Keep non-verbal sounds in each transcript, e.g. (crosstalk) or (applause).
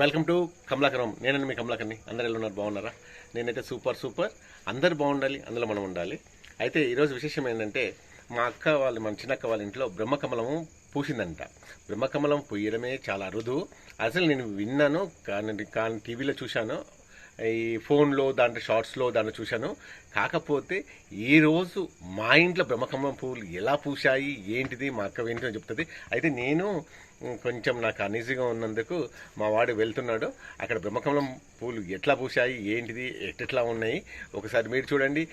Welcome to Kamalakaram నేనండి మీ కమలాకర్ని అందరు ఎలా ఉన్నారు? బాగున్నారా? నేనైతే సూపర్ సూపర్. అందరు బాగుండాలి అందులో మనం ఉండాలి. అయితే ఈరోజు విశేషం ఏంటంటే మా అక్క వాళ్ళు మన చిన్నక్క వాళ్ళ ఇంట్లో బ్రహ్మకమలము పూసిందంట. బ్రహ్మకమలం పూయడమే చాలా అరుదు. అసలు నేను విన్నాను కానీ కానీ టీవీలో చూశాను. ఈ ఫోన్లో దాంట్లో షార్ట్స్లో దాంట్లో చూశాను. కాకపోతే ఈరోజు మా ఇంట్లో బ్రహ్మకమలం పువ్వులు ఎలా పూసాయి ఏంటిది మా అక్క ఏంటి అని చెప్తుంది. అయితే నేను కొంచెం నాకు అనీజీగా ఉన్నందుకు మా వాడు వెళ్తున్నాడు. అక్కడ బ్రహ్మకమలం పూలు ఎట్లా పూసాయి ఏంటిది ఎట్లా ఉన్నాయి ఒకసారి మీరు చూడండి.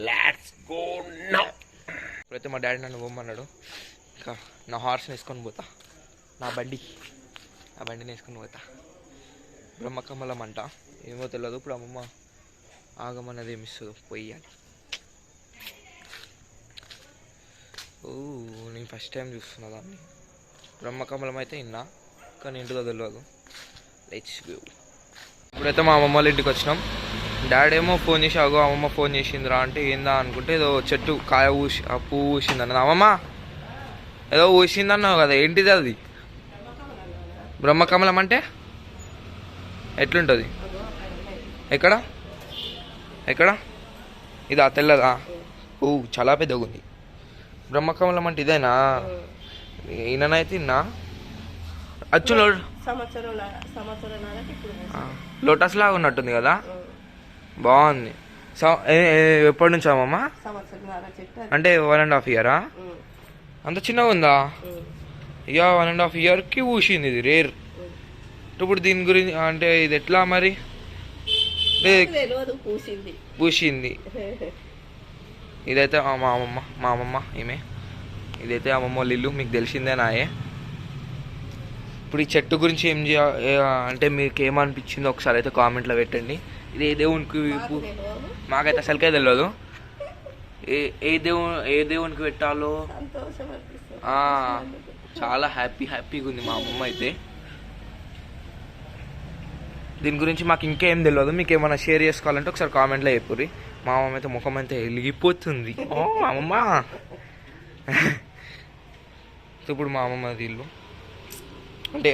లాట్స్ గో నౌ ఇప్పుడైతే మా డాడీ నన్ను పోమన్నాడు ఇంకా నా హార్స్ని వేసుకొని పోతా. నా బండి. ఆ బండిని వేసుకొని పోతా. బ్రహ్మకమలం అంట. ఏమో తెలియదు ఇప్పుడు అమ్మమ్మ ఆగమన్నది ఏమి పోయాలి ఓ నేను ఫస్ట్ టైం చూస్తున్నా దాన్ని. బ్రహ్మకమలం అయితే ఇన్నా కానీ ఇంటిలో తెలియదు లెట్స్ గో ఇప్పుడైతే మా అమ్మమ్మ వాళ్ళ ఇంటికి వచ్చినాం. డాడీ ఏమో ఫోన్ చేసి అగో అమ్మమ్మ ఫోన్ చేసిందిరా. అంటే ఏందా అనుకుంటే ఏదో చెట్టు కాయ ఊసి ఆ పువ్వు ఊసింది అన్నది. అమ్మమ్మ ఏదో ఊసిందన్నావు కదా ఏంటిది అది? బ్రహ్మకమలం అంటే ఎట్లుంటుంది? ఎక్కడ? ఎక్కడ? ఇదా తెల్లదా? ఓ చాలా పెద్దగా ఉంది బ్రహ్మకమలం అంటే ఇదేనా? ఈయననైతే ఇన్నా అచ్చు లోటస్ లాగా ఉన్నట్టుంది కదా? బాగుంది. ఎప్పటి నుంచి అమ్మమ్మ. అంటే వన్ అండ్ హాఫ్ ఇయరా అంత చిన్నగా ఉందా? ఇక వన్ అండ్ హాఫ్ ఇయర్కి ఊసింది ఇది రేర్ ఇప్పుడు దీని గురించి అంటే ఇది ఎట్లా మరి? పూసింది. (laughs) ఇదైతే మా అమ్మమ్మ మా అమ్మమ్మ ఈమె. ఇదైతే అమ్మమ్మ వాళ్ళ ఇల్లు మీకు తెలిసిందే నాయే. ఇప్పుడు ఈ చెట్టు గురించి ఏం చేయ ఏ- అంటే మీకు ఏమనిపించిందో ఒకసారి అయితే కామెంట్లో పెట్టండి. ఇది ఏ దేవునికి మాకైతే అసలుకే తెలియదు ఏ ఏ దేవు ఏ దేవునికి పెట్టాలో? చాలా హ్యాపీ హ్యాపీగా ఉంది మా అమ్మమ్మ అయితే. దీని గురించి మాకు ఇంకేం తెలియదు మీకు ఏమైనా షేర్ చేసుకోవాలంటే ఒకసారి కామెంట్లో చెప్పుర్రి. మా అమ్మమ్మ అయితే ముఖం అయితే వెలిగిపోతుంది ఓ అమ్మమ్మ. ఇప్పుడు మా అమ్మమ్మది ఇల్లు. అంటే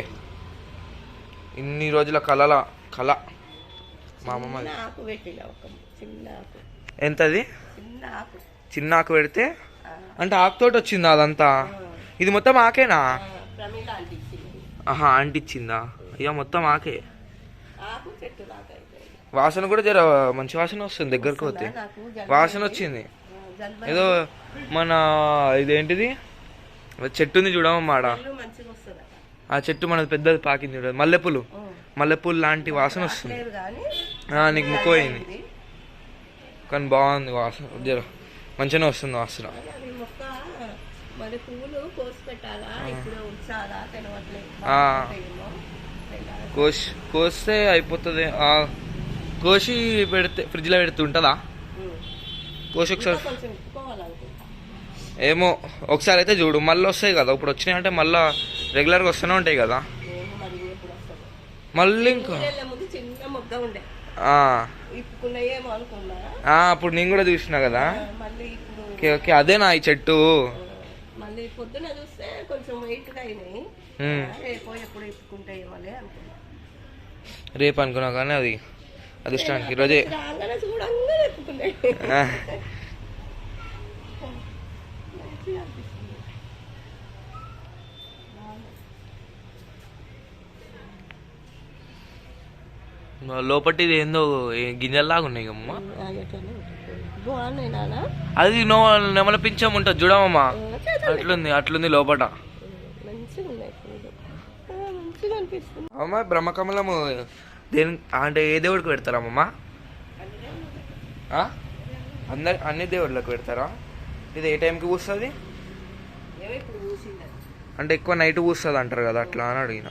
ఇన్ని రోజుల కళల కళ మా అమ్మమ్మ ఎంతది? చిన్న ఆకు పెడితే? అంటే ఆకుతోటి వచ్చిందా అదంతా? ఇది మొత్తం ఆకేనా? ఆహా అంటిచ్చిందా ఇక మొత్తం ఆకే. ఆకు చెట్టు దాకా అయిపోయింది. వాసన కూడా జర మంచి వాసన వస్తుంది దగ్గరకు నాకు జలుబు వాసన అయింది. వచ్చింది. ఏదో మన ఇదేంటిది? చెట్టు ఉంది చూడమమ్మాడ జలుబు మంచిగా వస్తుంది ఆ చెట్టు మనది పెద్దది పాకింది చూడ. మల్లెపూలు. మల్లెపూలు లాంటి వాసన వస్తుంది. లేదు కానీ ఆ, నీకు ముక్కు పోయింది. కానీ బాగుంది వాసన. జర మంచిగానే వస్తుంది వాసన. అది మొక్క మరి పువ్వులు కోసి పెట్టాలా? ఇప్పుడు ఉంచాలా? ఆ. బాగుంటాయేమో. కోసి కోస్తే అయిపోతుంది. కోసి పెడితే ఫ్రిడ్జ్లో పెడితే ఉంటుందా. కోసి ఒకసారి ఏమో ఒకసారి అయితే చూడు. మళ్ళీ వస్తాయి కదా. ఇప్పుడు వచ్చినాయి అంటే మళ్ళీ రెగ్యులర్గా వస్తూనే ఉంటాయి కదా. మళ్ళీ ఇంకా అప్పుడు నేను కూడా చూసిన కదా. మళ్ళీ ఓకే ఓకే. అదేనా ఈ చెట్టు. మళ్ళీ పొద్దున చూస్తే కొంచెం వెయిట్గా అయినాయి. రేపో ఎప్పుడు ఇప్పుకుంటాయేమోలే అనుకున్నా. రేపు అనుకున్నా కానీ అది అదృష్టానికి ఈరోజే అనిపిస్తుంది. లోపటిది ఏందో గింజల్లాగా ఉన్నాయి అమ్మ అది నో నెమల పింఛం ఉంటుంది చూడమమ్మా. అట్లుంది అట్లుంది లోపట. అమ్మ బ్రహ్మకమలము దేని అంటే ఏ దేవుడికి పెడతారమ్మమ్మ? అందరి అన్ని దేవుళ్ళకి పెడతారా? ఇది ఏ టైంకి అది. అంటే ఎక్కువ నైట్ కూస్తుంది అంటారు కదా అట్లా అని అడిగిన.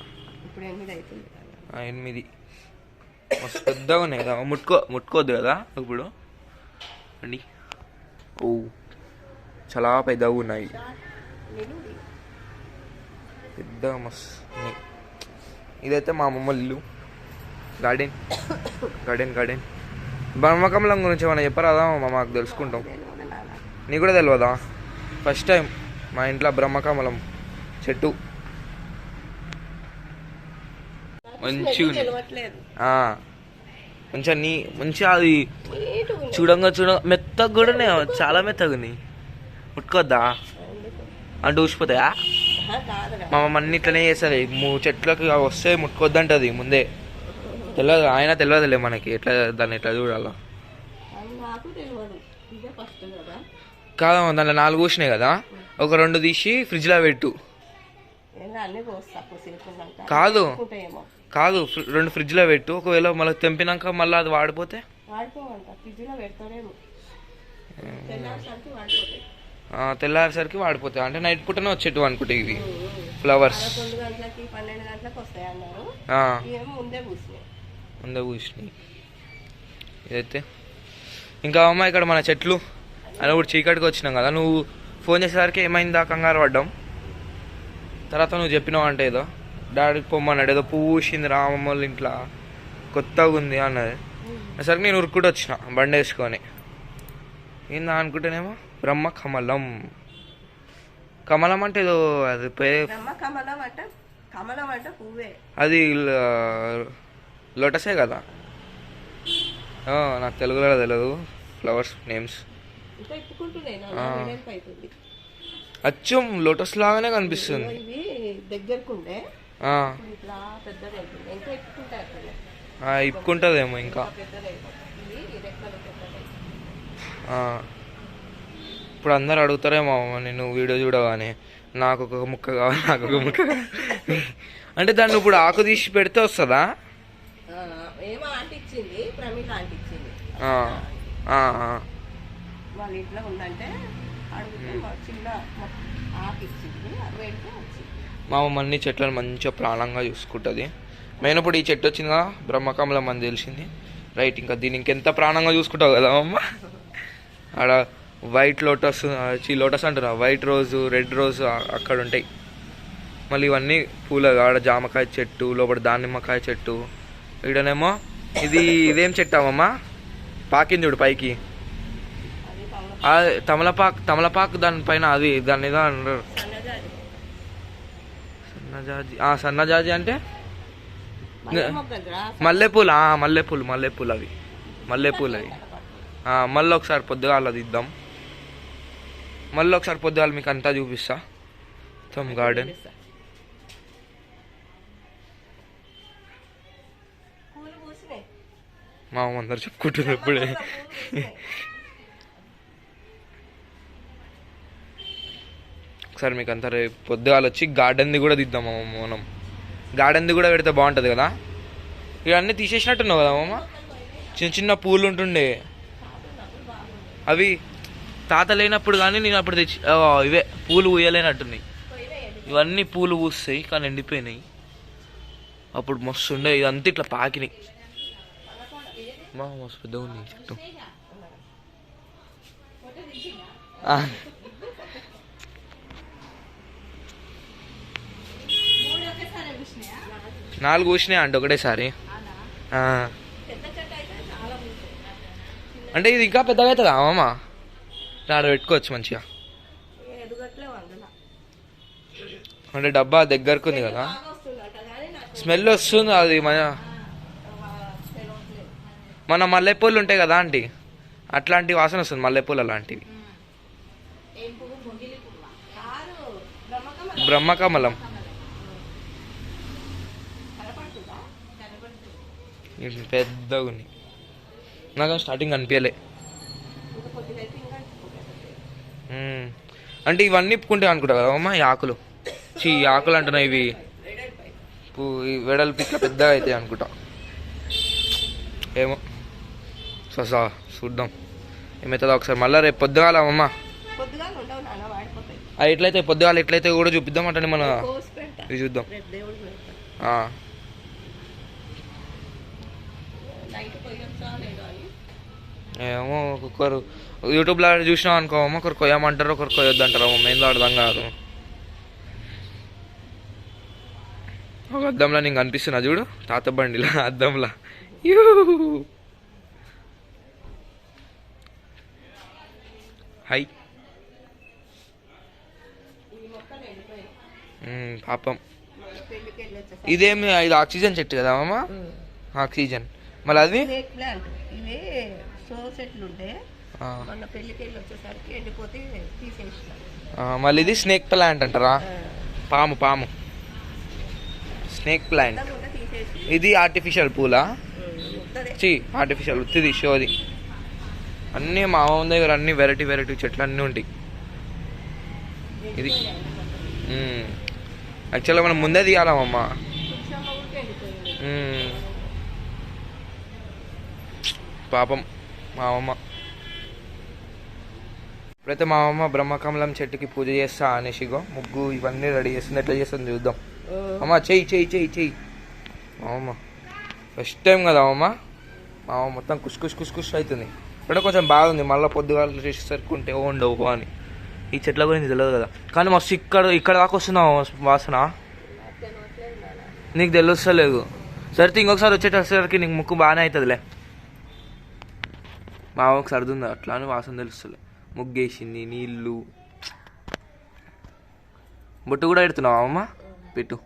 ఎనిమిది మస్తు పెద్దగా ఉన్నాయి కదా ముట్టుకో ముట్టుకోవద్దు కదా ఇప్పుడు. అండి. ఓ చాలా పెద్దగా ఉన్నాయి. పెద్దగా మస్తు ఇదైతే మా అమ్మమ్మ ఇల్లు. గార్డెన్ గార్డెన్ గార్డెన్ బ్రహ్మకమలం గురించి ఏమైనా చెప్పరాదా మాకు తెలుసుకుంటాం. నీకు కూడా తెలియదా ఫస్ట్ టైం మా ఇంట్లో బ్రహ్మకమలం చెట్టు. మంచిగా మంచిగా నీ మంచిగా అది. చూడంగా చూడ మెత్తగా కూడా చాలా మెత్తగా ఉంది ముట్టుకోద్దా అంటే ఊసిపోతాయా? మా మమ్మ అన్ని ఇట్లనే చేస్తుంది. చెట్లకి వస్తే ముట్టుకోద్దంటది ముందే. తెలియదు ఆయన తెలియదులే మనకి. ఎట్లా దాన్ని ఎట్లా చూడాలా. కదా. కాదమ్మా దాంట్లో నాలుగు ఊసినాయి కదా. ఒక రెండు తీసి ఫ్రిడ్జ్లో పెట్టు. కాదు. కాదు రెండు ఫ్రిడ్జ్లో పెట్టు. ఒకవేళ మళ్ళీ తెంపినాక మళ్ళీ అది వాడిపోతే? తెల్లారేసరికి వాడిపోతాయి. అంటే నైట్ పూటనే వచ్చేట్టు అనుకుంటే ఇవి. ఫ్లవర్స్. ముందే కూర్చున్నాయి ఇదైతే. ఇంకా అమ్మ ఇక్కడ మన చెట్లు అని ఇప్పుడు చీకటికి వచ్చినాం కదా. నువ్వు ఫోన్ చేసేసరికి ఏమైందా? కంగారు పడ్డాం. తర్వాత నువ్వు చెప్పినావు అంటే ఏదో డాడీకి పొమ్మన్నాడు ఏదో పువ్వు ఊసింది రామమ్మ వాళ్ళ ఇంట్లో. కొత్తగా ఉంది అన్నది. సరికి నేను ఉరుక్కుంటూ వచ్చిన బండి వేసుకొని. ఏందా అనుకుంటేనేమో బ్రహ్మ కమలం. కమలం అంటే ఏదో అది పే కమలం అంట కమలం అంట పువ్వే. అది లోటసే కదా? నాకు తెలుగులో తెలియదు ఫ్లవర్స్ నేమ్స్ అచ్చం లోటస్ లాగానే కనిపిస్తుంది. ఇప్పుకుంటుందేమో ఇంకా. ఇప్పుడు అందరు అడుగుతారేమో నేను వీడియో చూడగానే. నాకు ఒక ముక్క కావాలి నాకు ఒక ముక్క. అంటే దాన్ని ఇప్పుడు ఆకు తీసి పెడితే వస్తుందా? ఏమో ఆంటీ ఇచ్చింది ప్రమిళ ఆంటీ ఇచ్చింది ఆ, ఆ, ఆ. వాళ్ళ ఇంట్లో ఉందంటే అడిగితే మా చిన్న మొక్క ఆకు ఇచ్చింది అది పెడితే వచ్చింది. మా అమ్మ అన్ని చెట్లను మంచిగా ప్రాణంగా చూసుకుంటుంది. మెయిన్ ఇప్పుడు ఈ చెట్టు వచ్చిందిగా బ్రహ్మకమలం అని తెలిసింది. రైట్ ఇంకా దీన్ని ఇంకెంత ప్రాణంగా చూసుకుంటావు కదా అమ్మ? ఆడ వైట్ లోటస్ చీ లోటస్ అంటారా వైట్ రోజు రెడ్ రోజు అక్కడ ఉంటాయి. మళ్ళీ ఇవన్నీ పూల ఆడ జామకాయ చెట్టు లోపల దానిమ్మకాయ చెట్టు ఈడనేమో ఇది ఇదేం చెట్టామమ్మా పాకింది చూడు పైకి. తమలపాకు తమలపాకు దానిపైన అది దాని ఏదో అంటారు. సన్నజాజి. సన్నజాజి ఆ సన్నజాజి అంటే? మల్లెపూలు ఆ, మల్లెపూలు మల్లెపూలు అవి. మల్లెపూలు అవి. మళ్ళీ ఒకసారి పొద్దుగాల తీద్దాం మళ్ళీ ఒకసారి పొద్దుగాల మీకు అంతా చూపిస్తా. మొత్తం గార్డెన్ పూలు పూసినాయి మా అమ్మ అందరు చెప్పుకుంటున్నారు ఇప్పుడే. ఒకసారి మీకు అంతా రేపు పొద్దుగాల వచ్చి గార్డెన్ది కూడా తీద్దాం అమ్మ మనం. గార్డెన్ది కూడా పెడితే బాగుంటుంది కదా? ఇవన్నీ తీసేసినట్టున్నావు కదా అమ్మ చిన్న చిన్న పూలు ఉంటుండే. అవి తాత లేనప్పుడు కానీ నేను అప్పుడు తెచ్చి ఇవే పూలు పూయలేనట్టున్నాయి ఇవన్నీ పూలు పూస్తాయి కానీ ఎండిపోయినాయి. అప్పుడు మస్తు ఉండే ఇదంతా ఇట్లా పాకినాయి. మస్తు పెద్దగా ఉంది ఈ చెట్టు ఆ. నాలుగు పూసినాయి అంటే ఒకటేసారి. అంటే ఇది ఇంకా పెద్దగా అవుతుందా అమ్మమ్మ? ఆడ పెట్టుకోవచ్చు మంచిగా. అంటే డబ్బా దగ్గరకు ఉంది కదా. స్మెల్ వస్తుంది అది మన మన మల్లెపూలు ఉంటాయి కదా ఆంటీ అట్లాంటి వాసన వస్తుంది మల్లెపూలు అలాంటివి బ్రహ్మకమల. పెద్దగా ఉన్నాయి నాకు స్టార్టింగ్ అనిపించలే. అంటే ఇవన్నీ ఇప్పుకుంటే అనుకుంటా కదా అమ్మ ఈ ఆకులు. చీ ఆకులు అంటున్నా ఇవి. పూ- ఈ వెడల్పు ఇట్లా పెద్దగా అవుతాయి అనుకుంటా. ఏమో. సో సో చూద్దాం ఏమవుతుందో ఒకసారి మళ్ళీ రేపు పొద్దుగాల అమ్మ. ఎట్లయితే పొద్దుగాల ఎట్లయితే కూడా చూపిద్దాం అంటే మన ఇది చూద్దాం. ఏమో ఒక్కొక్కరు యూట్యూబ్లో చూసినాం అనుకో అమ్మ ఒకరు కొయ్యమంటారు ఒకరు కొయ్యొద్దంటారు అమ్మ. ఏందో అర్థం కాదు. ఒక అద్దంలో నీకు కనిపిస్తున్నా చూడు తాత బండిలా అద్దంలా. యూ. హై. ఈ మొక్కలు ఎండిపోయాయి ఉమ్, పాపం. ఇదేమి ఇది ఆక్సిజన్ చెట్టు కదా అమ్మ ఆక్సిజన్. మళ్ళీ అది? ఇవి సో చెట్లు వచ్చేసరికి ఎండిపోతే మళ్ళీ ఇది స్నేక్ ప్లాంట్ అంటారా? పాము పాము. స్నేక్ ప్లాంట్ ఇది ఆర్టిఫిషియల్ పూలా? చి ఆర్టిఫిషియల్ ఉత్తిది షోది అన్నీ మా అమ్మ దగ్గర అన్ని వెరైటీ వెరైటీ చెట్లు అన్నీ ఉంటాయి. ఇది యాక్చువల్గా మనం ముందే తీయాలమ్మా మ్మ్. పాపం మా అమ్మ. ఇప్పుడైతే మా అమ్మ బ్రహ్మకమలం చెట్టుకి పూజ చేస్తా అనేసిగో ముగ్గు ఇవన్నీ రెడీ చేస్తుంది ఎట్లా చేస్తుంది చూద్దాం. అమ్మ చెయ్యి చెయ్యి చెయ్యి చెయ్యి. మా అమ్మ. ఫస్ట్ టైం కదా అమ్మ? మా అమ్మ మొత్తం కుష్ కుష్ కుష్ కుష్ అవుతుంది. ఇక్కడ కొంచెం బాగుంది. మళ్ళీ పొద్దుగాలు చేసేసరికి ఉంటే ఓ ఉండవు అని. ఈ చెట్ల గురించి తెలియదు కదా. కానీ మస్తు ఇక్కడ ఇక్కడ దాకా వస్తున్నా వాసన. నీకు తెలుస్తలేదు. సరే ఇంకొకసారి వచ్చేటసరికి నీకు ముక్కు బాగానే అవుతుందిలే మా అమ్మకి సర్దుంది? అట్లా అని వాసన తెలుస్తలే. ముగ్గేసింది నీళ్ళు. బొట్టు కూడా పెడుతున్నావా అమ్మ? పెట్టు.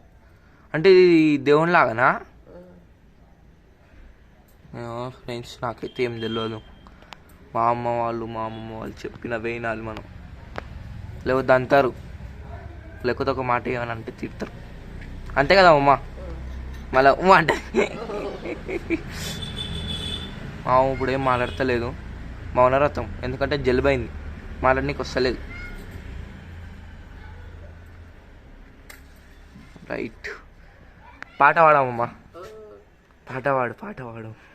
అంటే ఇది దేవుని లాగానా? ఫ్రెండ్స్ నాకైతే ఏం తెలియదు మా అమ్మ వాళ్ళు మా అమ్మమ్మ వాళ్ళు చెప్పిన వేయినాలు మనం లేకపోతే అంటారు లేకపోతే ఒక మాట ఏమని అంటే తిడతారు. అంతే కదా అమ్మ? మళ్ళా ఉమ్మ అంటే. మా అమ్మ ఇప్పుడు ఏం మాట్లాడతలేదు. మౌనరథం ఎందుకంటే జలుబైంది. మాట్లాడనీకి వస్తలేదు. రైట్. పాట పాడమమ్మా పాట పాడు పాట పాడు.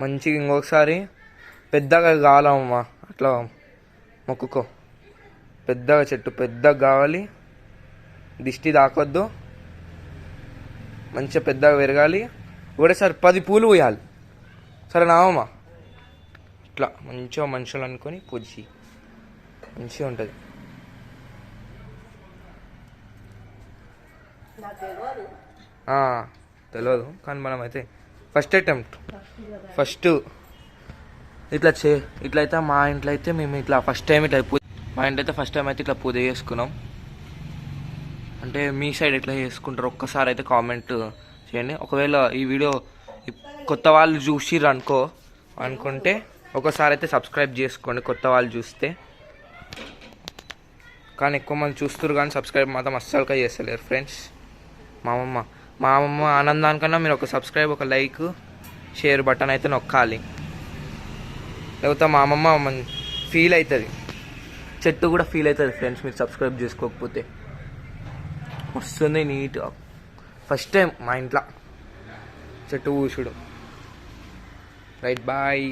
మంచిగా ఇంకొకసారి పెద్దగా కావాలమ్మా. అట్లా మొక్కుకో. పెద్దగా చెట్టు పెద్దగా కావాలి. దిష్టి తాకొద్దు. మంచిగా పెద్దగా పెరగాలి. ఒకటేసారి పది పూలు పోయాలి. సరే నావమ్మా. ఇట్లా మంచిగా మనుషులు అనుకొని పూజ. మంచిగా ఉంటుంది. తెలియదు కానీ మనం అయితే ఫస్ట్ అటెంప్ట్. ఫస్ట్. ఇట్లా చే ఇట్లా అయితే మా ఇంట్లో అయితే మేము ఇట్లా ఫస్ట్ టైం ఇట్లా పూజ మా ఇంట్లో అయితే ఫస్ట్ టైం అయితే ఇట్లా పూజ చేసుకున్నాం. అంటే మీ సైడ్ ఎట్లా చేసుకుంటారు? ఒక్కసారి అయితే కామెంట్ చేయండి. ఒకవేళ ఈ వీడియో కొత్త వాళ్ళు చూసిర్రు అనుకో అనుకుంటే ఒకసారి అయితే సబ్స్క్రైబ్ చేసుకోండి కొత్త వాళ్ళు చూస్తే. కానీ ఎక్కువ మంది చూస్తారు కానీ సబ్స్క్రైబ్ మాత్రం అస్సలుగా చేస్తలేరు ఫ్రెండ్స్. మా అమ్మమ్మ. మా అమ్మమ్మ ఆనందానికన్నా మీరు ఒక సబ్స్క్రైబ్ ఒక లైక్ షేర్ బటన్ అయితే నొక్కాలి. లేకపోతే మా అమ్మమ్మ ఫీల్ అవుతుంది చెట్టు కూడా ఫీల్ అవుతుంది ఫ్రెండ్స్ మీరు సబ్స్క్రైబ్ చేసుకోకపోతే. వస్తుంది నీట్గా ఫస్ట్ టైం మా ఇంట్లో. చెట్టు కూర్చుడు రైట్ బాయ్